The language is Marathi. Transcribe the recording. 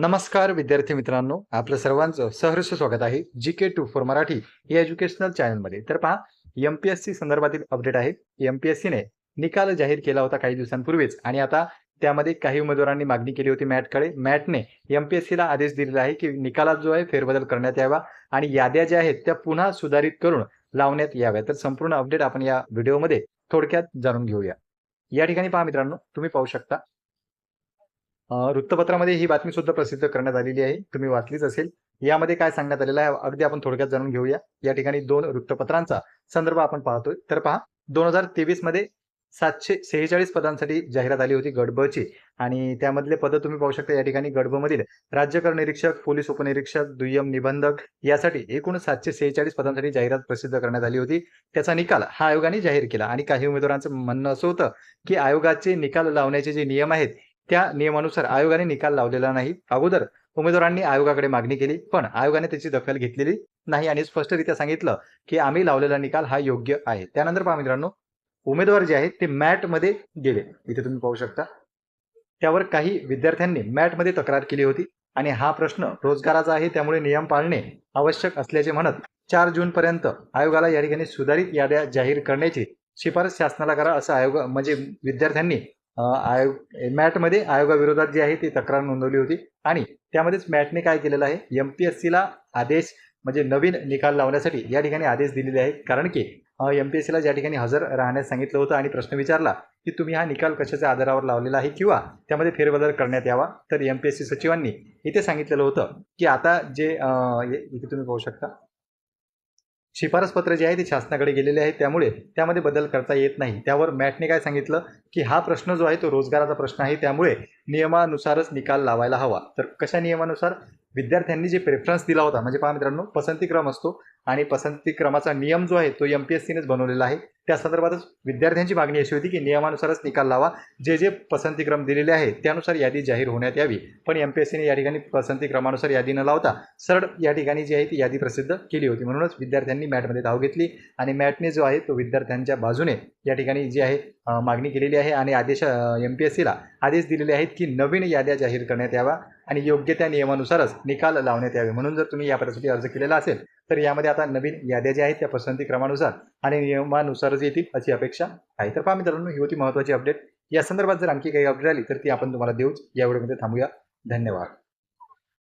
नमस्कार विद्यार्थी मित्रांनो आपलं सर्वांचं सहर्ष स्वागत आहे G K two for Marathi या एज्युकेशनल चॅनलमध्ये तर पहा एम पी एस सी संदर्भातील अपडेट आहे. एम पी एस सीने निकाल जाहीर केला होता काही दिवसांपूर्वीच आणि आता त्यामध्ये काही उमेदवारांनी मागणी केली होती मॅटकडे मॅटने एम पी एस सीला आदेश दिलेला आहे की निकालात जो आहे फेरबदल करण्यात यावा आणि याद्या ज्या आहेत त्या पुन्हा सुधारित करून लावण्यात याव्या. तर संपूर्ण अपडेट आपण या व्हिडिओमध्ये थोडक्यात जाणून घेऊया. या ठिकाणी पहा मित्रांनो तुम्ही पाहू शकता वृत्तपत्रामध्ये ही बातमी सुद्धा प्रसिद्ध करण्यात आलेली आहे. तुम्ही वाचलीच असेल. यामध्ये काय सांगण्यात आलेलं आहे अगदी आपण थोडक्यात जाणून घेऊया. या ठिकाणी दोन वृत्तपत्रांचा संदर्भ आपण पाहतोय. तर पहा दोन हजार तेवीसमध्ये सातशे सेहेचाळीस पदांसाठी जाहिरात आली होती गडबची आणि त्यामधले पदं तुम्ही पाहू शकता या ठिकाणी गडबमधील राज्य कर राज्यकर निरीक्षक पोलीस उपनिरीक्षक दुय्यम निबंधक यासाठी एकूण सातशे सेहेचाळीस पदांसाठी जाहिरात प्रसिद्ध करण्यात आली होती. त्याचा निकाल हा आयोगाने जाहीर केला. आणि काही उमेदवारांचं म्हणणं असं होतं की आयोगाचे निकाल लावण्याचे जे नियम आहेत त्या नियमानुसार आयोगाने निकाल लावलेला नाही. अगोदर उमेदवारांनी आयोगाकडे मागणी केली पण आयोगाने त्याची दखल घेतलेली नाही आणि स्पष्टरित्या सांगितलं की आम्ही लावलेला निकाल हा योग्य आहे. त्यानंतर पहा मित्रांनो उमेदवार जे आहेत ते मॅटमध्ये गेले. इथे तुम्ही पाहू शकता. त्यावर काही विद्यार्थ्यांनी मॅटमध्ये तक्रार केली होती आणि हा प्रश्न रोजगाराचा आहे त्यामुळे नियम पाळणे आवश्यक असल्याचे म्हणत चार जून पर्यंत आयोगाला या ठिकाणी सुधारित याद्या जाहीर करण्याची शिफारस शासनाला करा असं आयोग म्हणजे विद्यार्थ्यांनी आयोग मॅटमध्ये आयोगाविरोधात जी आहे ती तक्रार नोंदवली होती. आणि त्यामध्येच मॅटने काय केलेलं आहे? एम पी एस सीला आदेश म्हणजे नवीन निकाल लावण्यासाठी या ठिकाणी आदेश दिलेले आहेत. कारण की एम पी एस सीला ज्या ठिकाणी हजर राहण्यास सांगितलं होतं आणि प्रश्न विचारला की तुम्ही हा निकाल कशाच्या आधारावर लावलेला आहे किंवा त्यामध्ये फेरबदल करण्यात यावा? तर एम पी एस सी सचिवांनी इथे सांगितलेलं होतं की आता जे इथे तुम्ही पाहू शकता. शिफारस पत्र जे आहे ते शासनाकडे गेलेले आहे त्यामुळे त्यामध्ये बदल करता येत नाही. त्यावर मॅटने काय सांगितलं? की हा प्रश्न जो आहे तो रोजगाराचा प्रश्न आहे. त्यामुळे नियमानुसारच निकाल लावायला हवा. तर कशा नियमानुसार? विद्यार्थ्यांनी जे प्रेफरन्स दिला होता म्हणजे पहा मित्रांनो पसंती क्रम असतो आणि पसंती क्रमाचा नियम जो आहे तो एम पी एस सीनेच बनवलेला आहे. त्या संदर्भातच विद्यार्थ्यांची मागणी अशी होती की नियमानुसारच निकाल लावा. जे जे पसंतीक्रम दिलेले आहे त्यानुसार यादी जाहीर होण्यात यावी. पण एम पी एस सीने या ठिकाणी पसंती क्रमानुसार यादी न लावता सरळ या ठिकाणी जी आहे ती यादी प्रसिद्ध केली होती. म्हणूनच विद्यार्थ्यांनी मॅटमध्ये धाव घेतली आणि मॅटने जो आहे तो विद्यार्थ्यांच्या बाजूने या ठिकाणी जी आहे मागणी केलेली आहे आणि आदेश एम पी एस सीला आदेश दिलेले आहेत की नवीन याद्या जाहीर करण्यात यावा आणि योग्य त्या नियमानुसारच निकाल लावण्यात यावे. म्हणून जर तुम्ही या पदासाठी अर्ज केलेला असेल तर यामध्ये आता नवीन याद्या ज्या आहेत त्या पसंती क्रमानुसार आणि नियमानुसारच येतील अशी अपेक्षा आहे. तर पहा मित्रांनो ही होती महत्त्वाची अपडेट या संदर्भात जर आणखी काही अपडेट आली तर ती आपण तुम्हाला देऊच या व्हिडिओमध्ये थांबूया. धन्यवाद.